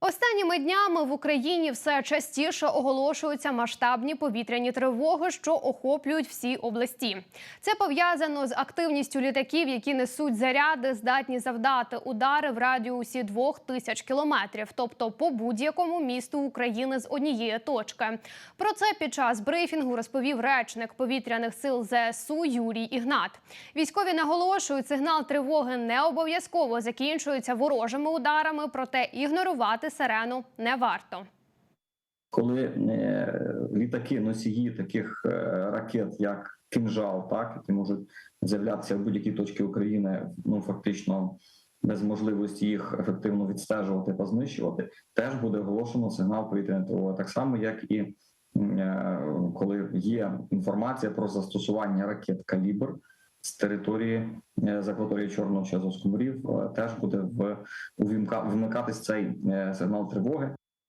Останніми днями в Україні все частіше оголошуються масштабні повітряні тривоги, що охоплюють всі області. Це пов'язано з активністю літаків, які несуть заряди, здатні завдати удари в радіусі двох тисяч кілометрів, тобто по будь-якому місту України з однієї точки. Про це під час брифінгу розповів речник повітряних сил ЗСУ Юрій Ігнат. Військові наголошують, сигнал тривоги не обов'язково закінчується ворожими ударами, проте ігнорувати сирену не варто. коли е, літаки носії таких е, ракет, як кинжал, так які можуть з'являтися в будь-якій точці України, ну фактично без можливості їх ефективно відстежувати та знищувати, теж буде оголошено сигнал повітряної тривоги. Так само, як і е, коли є інформація про застосування ракет калібр. З території е, з акваторії Чорного чи Азовського е, теж буде в увімка- вмикатись цей е, сигнал тривоги.